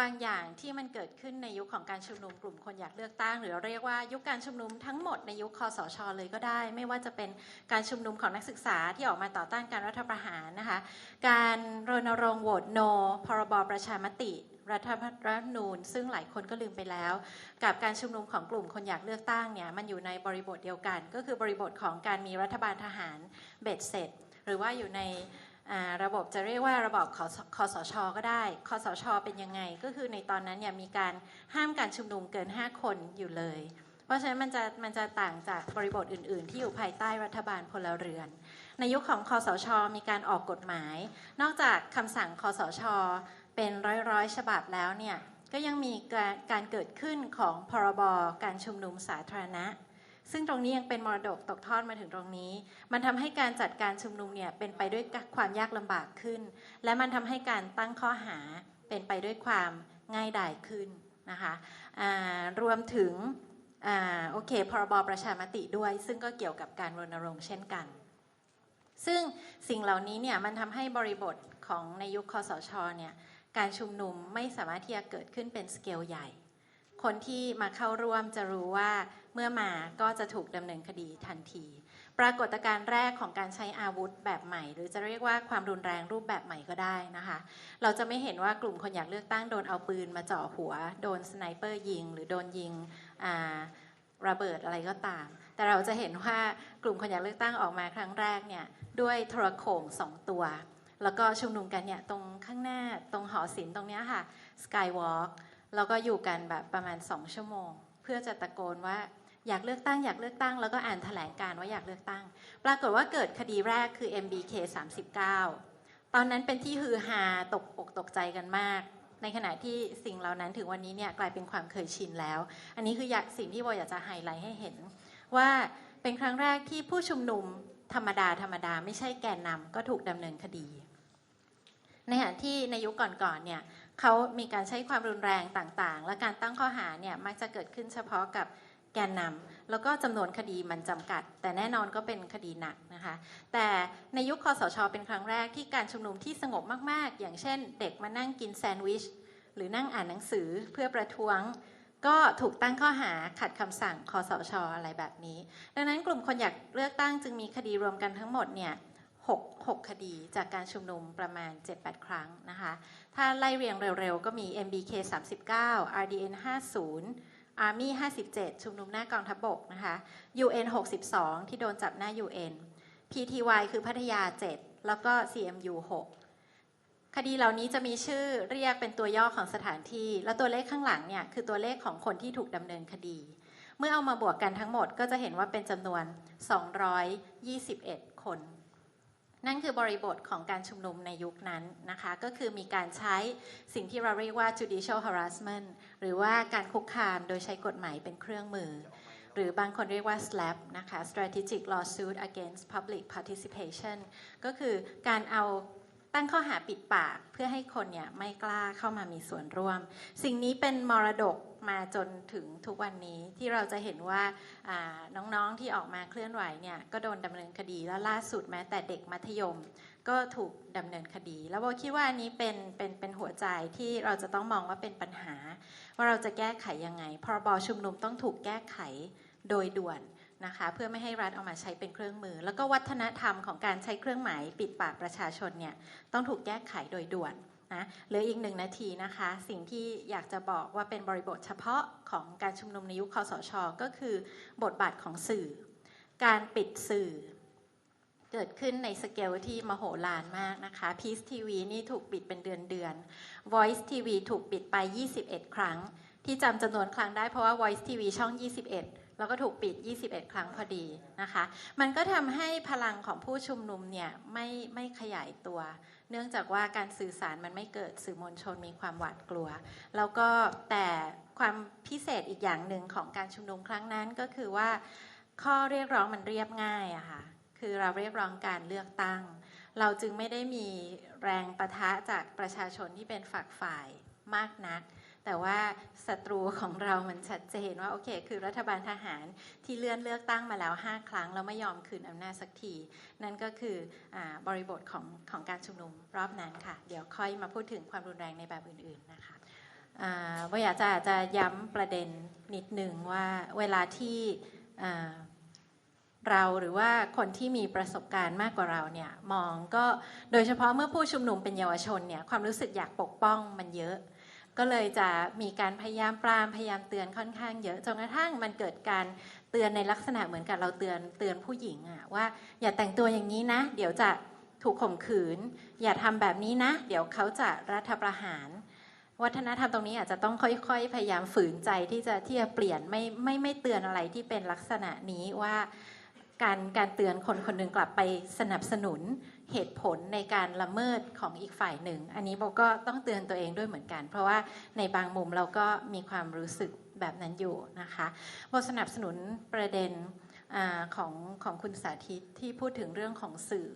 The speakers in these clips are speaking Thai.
บางอย่างที่มันเกิดขึ้นในยุคของการชุมนุมกลุ่มคนอยากเลือกตั้ง หรือเราเรียกว่ายุคการชุมนุมทั้งหมดในยุคคอสชเลยก็ได้ ไม่ว่าจะเป็นการชุมนุมของนักศึกษาที่ออกมาต่อต้านการรัฐประหารนะคะการรณรงค์โหวต no พรบประชามติรัฐธรรมนูญซึ่งหลายคนก็ลืมไปแล้ว กับการชุมนุมของกลุ่มคนอยากเลือกตั้งเนี่ยมันอยู่ในบริบทเดียวกัน ก็คือบริบทของการมีรัฐบาลทหารเบ็ดเสร็จ หรือว่าอยู่ใน ระบบจะเรียกว่าระบบคสคสชก็ได้คอสชเป็นยังไง ก็คือในตอนนั้นเนี่ยมีการห้ามการชุมนุมเกิน 5 คนอยู่เลย เพราะฉะนั้นมันจะมันจะต่างจากบริบทอื่น ๆ ที่อยู่ภายใต้รัฐบาลพลเรือน ในยุคของคอสชมีการออกกฎหมาย นอกจากคำสั่งคอสชเป็นร้อยๆฉบับแล้วเนี่ยก็ยังมีการเกิดขึ้นของพรบการชุมนุมสาธารณะ ซึ่งตรงนี้ยังเป็นมรดกตกทอดมาถึงตรงนี้ มันทำให้การจัดการชุมนุมเนี่ยเป็นไปด้วยความยากลำบากขึ้น และมันทำให้การตั้งข้อหาเป็นไปด้วยความง่ายดายขึ้นนะคะรวมถึงอโอเคพรบประชามติด้วย ซึ่งก็เกี่ยวกับการรณรงค์เช่นกัน ซึ่งสิ่งเหล่านี้เนี่ยมันทำให้บริบทของในยุคคอสชเนี่ยการชุมนุมไม่สามารถที่จะเกิดขึ้นเป็นสเกลใหญ่ คนที่มาเข้าร่วมจะรู้ว่าเมื่อมาก็จะถูกดำเนินคดีทันที ปรากฏการณ์แรกของการใช้อาวุธแบบใหม่ หรือจะเรียกว่าความรุนแรงรูปแบบใหม่ก็ได้นะคะ เราจะไม่เห็นว่ากลุ่มคนอยากเลือกตั้งโดนเอาปืนมาเจาะหัว โดนสไนเปอร์ยิง หรือโดนยิงระเบิดอะไรก็ตาม แต่เราจะเห็นว่ากลุ่มคนอยากเลือกตั้งออกมาครั้งแรกเนี่ยด้วยโทรโข่งสองตัว แล้วก็ชุมนุมกันเนี่ยตรงข้างหน้าตรงหอศิลป์ตรงเนี้ยค่ะสกายวอล์ก แล้วก็อยู่กันแบบประมาณ2ชั่วโมง เพื่อจะตะโกนว่าอยากเลือกตั้งอยากเลือกตั้ง แล้วก็อ่านแถลงการว่าอยากเลือกตั้ง ปรากฏว่าเกิดคดีแรกคือ MBK 39 ตอนนั้นเป็นที่ฮือฮาตกอกตกใจกันมาก ในขณะที่สิ่งเหล่านั้นถึงวันนี้เนี่ยกลายเป็นความเคยชินแล้ว อันนี้คืออยากสิ่งที่โบอยากจะไฮไลท์ให้เห็น ว่าเป็นครั้งแรกที่ผู้ชุมนุมธรรมดาธรรมดาไม่ใช่แกนนำก็ถูกดำเนินคดี ในขณะที่ในยุคก่อนๆเนี่ย เขามีการใช้ความรุนแรงต่างๆ และการตั้งข้อหาเนี่ยมักจะเกิดขึ้นเฉพาะกับแกนนำแล้วก็จำนวนคดีมันจำกัด แต่แน่นอนก็เป็นคดีหนักนะคะ แต่ในยุคคอสช เป็นครั้งแรกที่การชุมนุมที่สงบมากๆ อย่างเช่น เด็กมานั่งกินแซนด์วิชหรือนั่งอ่านหนังสือเพื่อประท้วงก็ถูกตั้งข้อหาขัดคำสั่งคอสชอะไรแบบนี้ ดังนั้นกลุ่มคนอยากเลือกตั้งจึงมีคดีรวมกันทั้งหมดเนี่ย 6 6 คดีจากการชุมนุมประมาณ 7-8 ครั้งนะคะ ถ้าไล่เรียงเร็วๆ ก็มี MBK 39 RDN 50 Army 57 ชุมนุมหน้ากองทัพบกนะคะ UN 62 ที่โดนจับหน้า UN PTY คือพัทยา 7 แล้วก็ CMU 6 คดีเหล่านี้จะมีชื่อเรียกเป็นตัวย่อของสถานที่ แล้วตัวเลขข้างหลังเนี่ยคือตัวเลขของคนที่ถูกดำเนินคดี เมื่อเอามาบวกกันทั้งหมดก็จะเห็นว่าเป็นจำนวน 221 คน นั่นคือบริบทของการชุมนุมในยุคนั้นนะคะ ก็คือมีการใช้สิ่งที่เราเรียกว่า judicial harassment หรือว่าการคุกคามโดยใช้กฎหมายเป็นเครื่องมือ หรือบางคนเรียกว่า SLAP นะคะ strategic lawsuit against public participation ก็คือการเอาตั้งข้อหาปิดปากเพื่อให้คนเนี่ยไม่กล้าเข้ามามีส่วนร่วม สิ่งนี้เป็นมรดก มาจนถึงทุกวันนี้ที่เราจะเห็นว่าน้องๆที่ออกมาเคลื่อนไหวเนี่ยก็โดนดำเนินคดีแล้วล่าสุดแม้แต่เด็กมัธยมก็ถูกดำเนินคดี แล้วโบคิดว่าอันนี้เป็นเป็นเป็นหัวใจที่เราจะต้องมองว่าเป็นปัญหา ว่าเราจะแก้ไขยังไงพรบชุมนุมต้องถูกแก้ไขโดยด่วนนะคะเพื่อไม่ให้รัฐเอามาใช้เป็นเครื่องมือ แล้วก็วัฒนธรรมของการใช้เครื่องหมายปิดปากประชาชนเนี่ยต้องถูกแก้ไขโดยด่วน นะเหลืออีกหนึ่งนาทีนะคะ สิ่งที่อยากจะบอกว่าเป็นบริบทเฉพาะของการชุมนุมในยุคคอสช ก็คือบทบาทของสื่อ การปิดสื่อ เกิดขึ้นในสเกลที่มโหฬารมากนะคะ Peace TV นี่ถูกปิดเป็นเดือนเดือน Voice TV ถูกปิดไป 21 ครั้ง ที่จำจำนวนครั้งได้เพราะว่า Voice TV ช่อง 21 แล้วก็ถูกปิด 21 ครั้งพอดีนะคะ มันก็ทำให้พลังของผู้ชุมนุมเนี่ยไม่ไม่ขยายตัว เนื่องจากว่าการสื่อสารมันไม่เกิดสื่อมวลชนมีความหวาดกลัว แล้วก็แต่ความพิเศษอีกอย่างหนึ่งของการชุมนุมครั้งนั้นก็คือว่า ข้อเรียกร้องมันเรียบง่ายอะค่ะ คือเราเรียกร้องการเลือกตั้ง เราจึงไม่ได้มีแรงประทะจากประชาชนที่เป็นฝักฝ่ายมากนัก แต่ว่าศัตรูของเรามันชัดเจนว่าโอเค คือรัฐบาลทหารที่เลื่อนเลือกตั้งมาแล้ว 5 ครั้ง แล้วไม่ยอมคืนอำนาจสักที นั่นก็คืออบริบทของของการชุมนุมรอบนั้นค่ะ เดี๋ยวค่อยมาพูดถึงความรุนแรงในแบบอื่นๆนะคะว่าอยากจะอาจจะย้ำประเด็นนิดหนึ่งว่าเวลาที่เราหรือว่าคนที่มีประสบการณ์มากกว่าเราเนี่ยมองก็โดยเฉพาะเมื่อผู้ชุมนุมเป็นเยาวชนเนี่ยความรู้สึกอยากปกป้องมันเยอะ ก็เลยจะมีการพยายามปรามพยายามเตือนค่อนข้างเยอะจนกระทั่งมันเกิดการเตือนในลักษณะเหมือนกับเราเตือนเตือนผู้หญิงอะว่า อย่าแต่งตัวอย่างนี้นะ เดี๋ยวจะถูกข่มขืน อย่าทำแบบนี้นะ เดี๋ยวเขาจะรัฐประหาร วัฒนธรรมตรงนี้อาจจะต้องค่อยๆ พยายามฝืนใจที่จะที่จะเปลี่ยนไม่ไม่ไม่เตือนอะไรที่เป็นลักษณะนี้ว่าการการเตือนคนคนหนึ่งกลับไปสนับสนุน เหตุผลในการละเมิดของอีกฝ่ายหนึ่ง อันนี้โบก็ต้องเตือนตัวเองด้วยเหมือนกัน เพราะว่าในบางมุมเราก็มีความรู้สึกแบบนั้นอยู่นะคะโบสนับสนุนประเด็นอของของคุณสาธิตที่พูดถึงเรื่องของสื่อ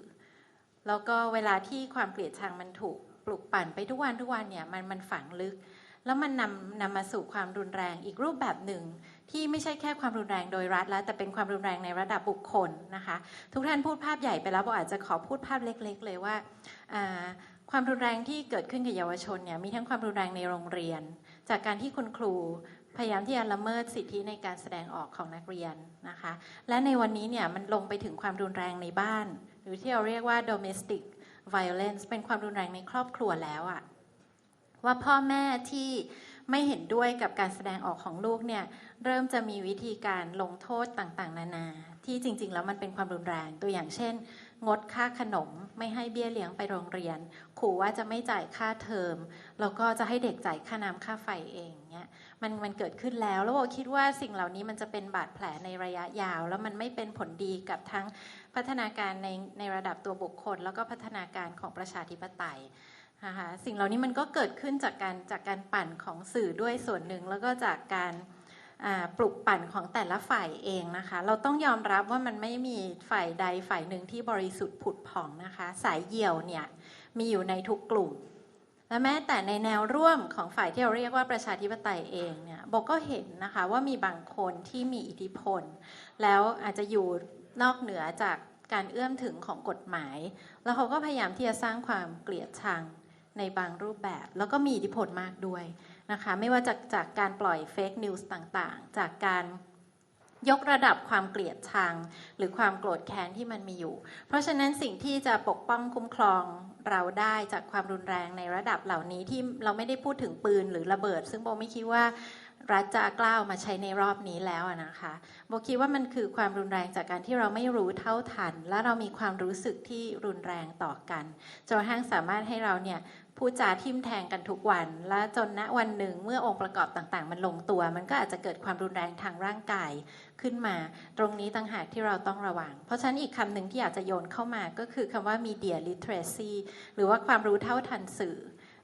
แล้วก็เวลาที่ความเกลียดชังมันถูกปลุกปั่นไปทุกวันทุกวันเนี่ยมันมันฝังลึก แล้วมันนำนำมาสู่ความรุนแรงอีกรูปแบบหนึ่ง ที่ไม่ใช่แค่ความรุนแรงโดยรัฐแล้วแต่เป็นความรุนแรงในระดับบุคคลนะคะ ทุกท่านพูดภาพใหญ่ไปแล้วโบอาจจะขอพูดภาพเล็ก ๆ เลยว่าอ่าความรุนแรงที่เกิดขึ้นกับเยาวชนเนี่ยมีทั้งความรุนแรงในโรงเรียน จากการที่คุณครูพยายามที่จะละเมิดสิทธิในการแสดงออกของนักเรียนนะคะ และในวันนี้เนี่ยมันลงไปถึงความรุนแรงในบ้าน หรือที่เราเรียกว่า domestic violence เป็นความรุนแรงในครอบครัวแล้วอะว่าพ่อแม่ที่ ไม่เห็นด้วยกับการแสดงออกของลูกเนี่ยเริ่มจะมีวิธีการลงโทษต่างๆ นานา ที่จริง ๆ แล้วมันเป็นความรุนแรงตัวอย่างเช่น งดค่าขนมไม่ให้เบี้ยเลี้ยงไปโรงเรียน ขู่ว่าจะไม่จ่ายค่าเทอมแล้วก็จะให้เด็กจ่ายค่าน้ำค่าไฟเองเนี่ยมันมันเกิดขึ้นแล้วแล้วโบคิดว่าสิ่งเหล่านี้มันจะเป็นบาดแผลในระยะยาว แล้วมันไม่เป็นผลดีกับทั้งพัฒนาการในในระดับตัวบุคคล แล้วก็พัฒนาการของประชาธิปไตย นะคะสิ่งเหล่านี้มันก็เกิดขึ้นจากการจากการปั่นของสื่อด้วยส่วนหนึ่งแล้วก็จากการปลุกปั่นของแต่ละฝ่ายเองนะคะ เราต้องยอมรับว่ามันไม่มีฝ่ายใดฝ่ายหนึ่งที่บริสุทธิ์ผุดผ่องนะคะ สายเหี่ยวเนี่ยมีอยู่ในทุกกลุ่ม และแม้แต่ในแนวร่วมของฝ่ายที่เราเรียกว่าประชาธิปไตยเองเนี่ยโบก็เห็นนะคะว่ามีบางคนที่มีอิทธิพล แล้วอาจจะอยู่นอกเหนือจากการเอื้อมถึงของกฎหมาย แล้วเขาก็พยายามที่จะสร้างความเกลียดชัง ในบางรูปแบบ แล้วก็มีอิทธิพลมากด้วยนะคะไม่ว่าจากจากการปล่อยเฟกนิวส์ต่างๆ จากการยกระดับความเกลียดชัง หรือความโกรธแค้นที่มันมีอยู่ เพราะฉะนั้นสิ่งที่จะปกป้องคุ้มครองเราได้จากความรุนแรงในระดับเหล่านี้ที่เราไม่ได้พูดถึงปืนหรือระเบิด ซึ่งโบไม่คิดว่า รัฐจะกล้าเอามาใช้ในรอบนี้แล้วนะคะโบคิดว่ามันคือความรุนแรงจากการที่เราไม่รู้เท่าทัน และเรามีความรู้สึกที่รุนแรงต่อกันจนกระทั่งสามารถให้เราเนี่ยพูดจาทิมแทงกันทุกวัน และจนณวันหนึ่งเมื่อองค์ประกอบต่างๆ มันลงตัว มันก็อาจจะเกิดความรุนแรงทางร่างกายขึ้นมา ตรงนี้ต่างหากที่เราต้องระวัง เพราะฉะนั้นอีกคำหนึ่งที่อยากจะโยนเข้ามาก็คือคำว่า media literacy หรือว่าความรู้เท่าทันสื่อ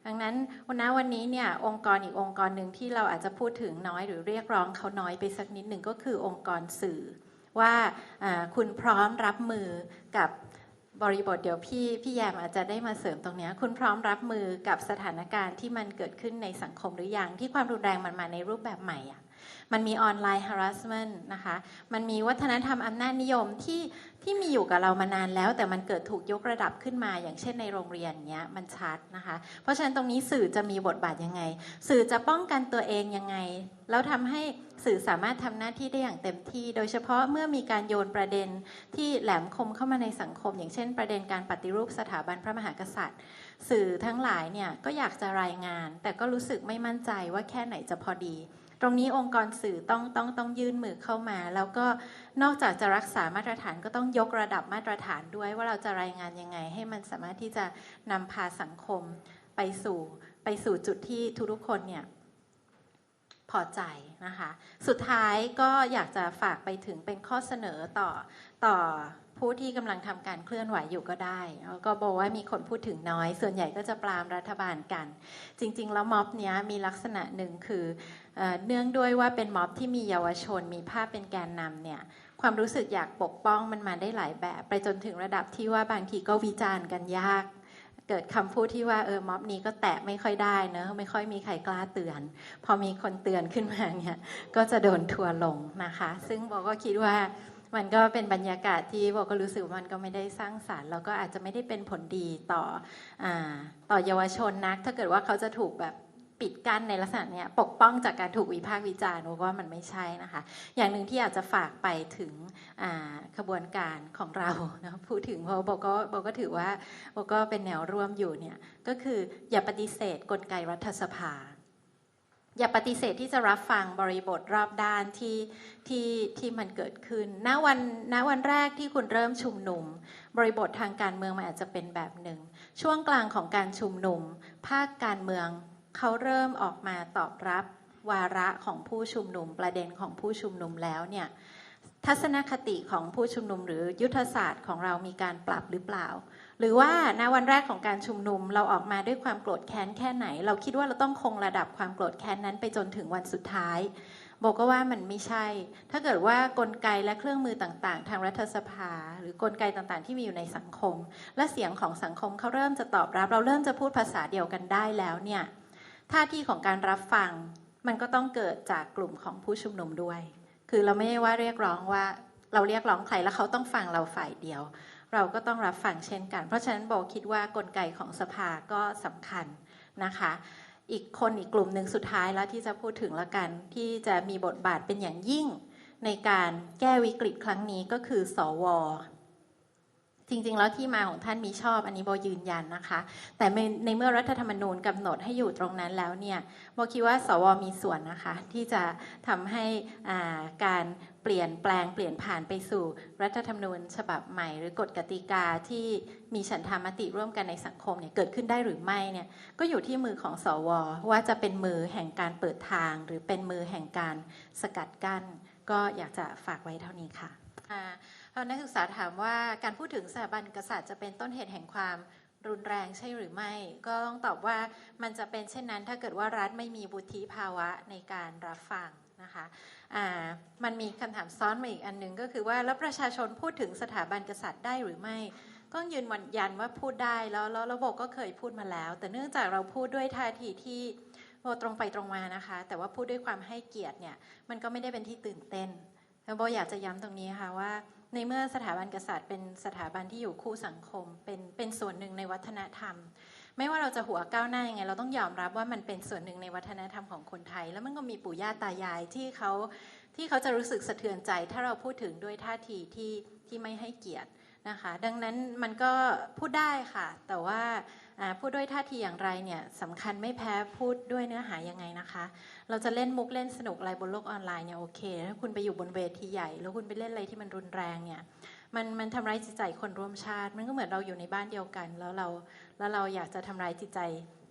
ดังนั้นวันนวันนี้เนี่ยองค์กรอีกองค์กรหนึ่งที่เราอาจจะพูดถึงน้อยหรือเรียกร้องเขาน้อยไปสักนิดหนึ่งก็คือองค์กรสื่อ ว่าคุณพร้อมรับมือกับบริบทเดี๋ยวพี่พี่แยมอาจจะได้มาเสริมตรงนี้ คุณพร้อมรับมือกับสถานการณ์ที่มันเกิดขึ้นในสังคมหรือยังที่ความรุนแรงมันมาในรูปแบบใหม่อะ มันมีออนไลน์ harassment นะคะ มันมีวัฒนธรรมอำนาจนิยมที่ที่มีอยู่กับเรามานานแล้ว แต่มันเกิดถูกยกระดับขึ้นมา อย่างเช่นในโรงเรียนเนี้ยมันชัดนะคะ เพราะฉะนั้นตรงนี้สื่อจะมีบทบาทยังไง สื่อจะป้องกันตัวเองยังไง แล้วทำให้สื่อสามารถทำหน้าที่ได้อย่างเต็มที่ โดยเฉพาะเมื่อมีการโยนประเด็นที่แหลมคมเข้ามาในสังคม อย่างเช่น ประเด็นการปฏิรูปสถาบันพระมหากษัตริย์ สื่อทั้งหลายเนี่ยก็อยากจะรายงาน แต่ก็รู้สึกไม่มั่นใจว่าแค่ไหนจะพอดี ตรงนี้องค์กรสื่อต้องต้องต้องยื่นมือเข้ามา แล้วก็นอกจากจะรักษามาตรฐานก็ต้องยกระดับมาตรฐานด้วยว่าเราจะรายงานยังไง ให้มันสามารถที่จะนำพาสังคมไปสู่ไปสู่จุดที่ทุกๆคนเนี่ยพอใจนะคะ สุดท้ายก็อยากจะฝากไปถึงเป็นข้อเสนอต่อต่อผู้ที่กำลังทำการเคลื่อนไหวอยู่ก็ได้ แล้วก็บอกว่ามีคนพูดถึงน้อย ส่วนใหญ่ก็จะปรามรัฐบาลกัน จริงๆ แล้วม็อบเนี้ยมีลักษณะหนึ่งคือ เนื่องด้วยว่าเป็นม็อบที่มีเยาวชน มีภาพเป็นแกนนำเนี่ยความรู้สึกอยากปกป้องมันมาได้หลายแบบ ไปจนถึงระดับที่ว่าบางทีก็วิจารณ์กันยาก เกิดคำพูดที่ว่าเออม็อบนี้ก็แตะไม่ค่อยได้เนอะไม่ค่อยมีใครกล้าเตือน พอมีคนเตือนขึ้นมาเนี่ยก็จะโดนทัวร์ลงนะคะ ซึ่งโบก็คิดว่ามันก็เป็นบรรยากาศที่โบก็รู้สึกมันก็ไม่ได้สร้างสารรค์แล้วก็อาจจะไม่ได้เป็นผลดีต่ออต่อเยาวชนนัก ถ้าเกิดว่าเขาจะถูกแบบ ปิดกั้นในลักษณะเนี้ยปกป้องจากการถูกวิพากษ์วิจารณ์ว่ามันไม่ใช่นะคะ อย่างหนึ่งที่อยากจะฝากไปถึงขบวนการของเรานะพูดถึงเพราะโบก็โบก็ถือว่าโบก็เป็นแนวร่วมอยู่เนี่ยก็คืออย่าปฏิเสธกลไกรัฐสภา อย่าปฏิเสธที่จะรับฟังบริบทรอบด้านที่ที่ที่มันเกิดขึ้นณวันณวันแรกที่คุณเริ่มชุมนุม บริบททางการเมืองมันอาจจะเป็นแบบหนึ่งช่วงกลางของการชุมนุม ภาคการเมือง เขาเริ่มออกมาตอบรับวาระของผู้ชุมนุมประเด็นของผู้ชุมนุมแล้วเนี่ยทัศนคติของผู้ชุมนุมหรือยุทธศาสตร์ของเรามีการปรับหรือเปล่า หรือว่าณวันแรกของการชุมนุมเราออกมาด้วยความโกรธแค้นแค่ไหน เราคิดว่าเราต้องคงระดับความโกรธแค้นนั้นไปจนถึงวันสุดท้าย บอกก็ว่ามันไม่ใช่ ถ้าเกิดว่ากลไกและเครื่องมือต่างๆ ทางรัฐสภา หรือกลไกต่างๆ ที่มีอยู่ในสังคม และเสียงของสังคมเขาเริ่มจะตอบรับ เราเริ่มจะพูดภาษาเดียวกันได้แล้วเนี่ย ท่าที่ของการรับฟังมันก็ต้องเกิดจากกลุ่มของผู้ชุมนุมด้วย คือเราไม่ได้ว่าเรียกร้องว่าเราเรียกร้องใครแล้วเขาต้องฟังเราฝ่ายเดียว เราก็ต้องรับฟังเช่นกัน เพราะฉะนั้นโบคิดว่ากลไกของสภาก็สำคัญนะคะ อีกคนอีกกลุ่มหนึ่งสุดท้ายแล้วที่จะพูดถึงละกัน ที่จะมีบทบาทเป็นอย่างยิ่งในการแก้วิกฤตครั้งนี้ก็คือ สว จริง ๆ แล้วที่มาของท่านมีชอบ อันนี้โบยืนยันนะคะ แต่ในเมื่อรัฐธรรมนูญกำหนดให้อยู่ตรงนั้นแล้วเนี่ยโบคิดว่าสวมีส่วนนะคะ ที่จะทำให้อ่าการเปลี่ยนแปลงเปลี่ยนผ่านไปสู่รัฐธรรมนูญฉบับใหม่ หรือกฎกติกาที่มีฉันทามติร่วมกันในสังคมเนี่ยเกิดขึ้นได้หรือไม่เนี่ยก็อยู่ที่มือของสว ว่าจะเป็นมือแห่งการเปิดทาง หรือเป็นมือแห่งการสกัดกั้น ก็อยากจะฝากไว้เท่านี้ค่ะ นักศึกษาถามว่าการพูดถึงสถาบันกษัตริย์จะเป็นต้นเหตุแห่งความรุนแรงใช่หรือไม่ ก็ต้องตอบว่ามันจะเป็นเช่นนั้นถ้าเกิดว่ารัฐไม่มีวุฒิภาวะในการรับฟังนะคะอ่ามันมีคำถามซ้อนมาอีกอันหนึ่งก็คือว่าแล้วประชาชนพูดถึงสถาบันกษัตริย์ได้หรือไม่ ก็ยืนยันว่าพูดได้แล้วแล้วระบบก็เคยพูดมาแล้ว แต่เนื่องจากเราพูดด้วยท่าทีที่โบตรงไปตรงมานะคะ แต่ว่าพูดด้วยความให้เกียรติเนี่ยมันก็ไม่ได้เป็นที่ตื่นเต้นแล้วโบอยากจะย้ำตรงนี้ค่ะว่า ในเมื่อสถาบันกษัตริย์เป็นสถาบันที่อยู่คู่สังคม เป็นเป็นส่วนหนึ่งในวัฒนธรรม ไม่ว่าเราจะหัวก้าวหน้ายังไง เราต้องยอมรับว่ามันเป็นส่วนหนึ่งในวัฒนธรรมของคนไทย แล้วมันก็มีปู่ย่าตายายที่เขาที่เขาจะรู้สึกสะเทือนใจ ถ้าเราพูดถึงด้วยท่าทีที่ที่ไม่ให้เกียรตินะคะ ดังนั้นมันก็พูดได้ค่ะ แต่ว่าอ่า พูดด้วยท่าทีอย่างไรเนี่ยสำคัญไม่แพ้พูดด้วยเนื้อหายังไงนะคะ เราจะเล่นมุกเล่นสนุกอะไรบนโลกออนไลน์เนี่ยโอเคถ้าคุณไปอยู่บนเวทีใหญ่ แล้วคุณไปเล่นอะไรที่มันรุนแรงเนี่ยมันมันทำร้ายจิตใจคนร่วมชาติ มันก็เหมือนเราอยู่ในบ้านเดียวกัน แล้วเราแล้วเราอยากจะทำร้ายจิตใจ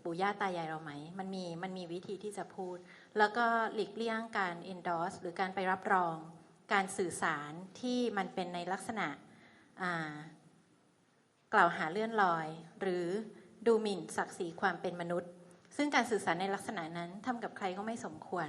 ปู่ย่าตายายเราไหม มันมีมันมีวิธีที่จะพูด แล้วก็หลีกเลี่ยงการ endorse หรือการไปรับรอง การสื่อสารที่มันเป็นในลักษณะกล่าวหาเลื่อนลอย หรือ ดูหมิ่นศักดิ์ศรีความเป็นมนุษย์ ซึ่งการสื่อสารในลักษณะนั้นทำกับใครก็ไม่สมควร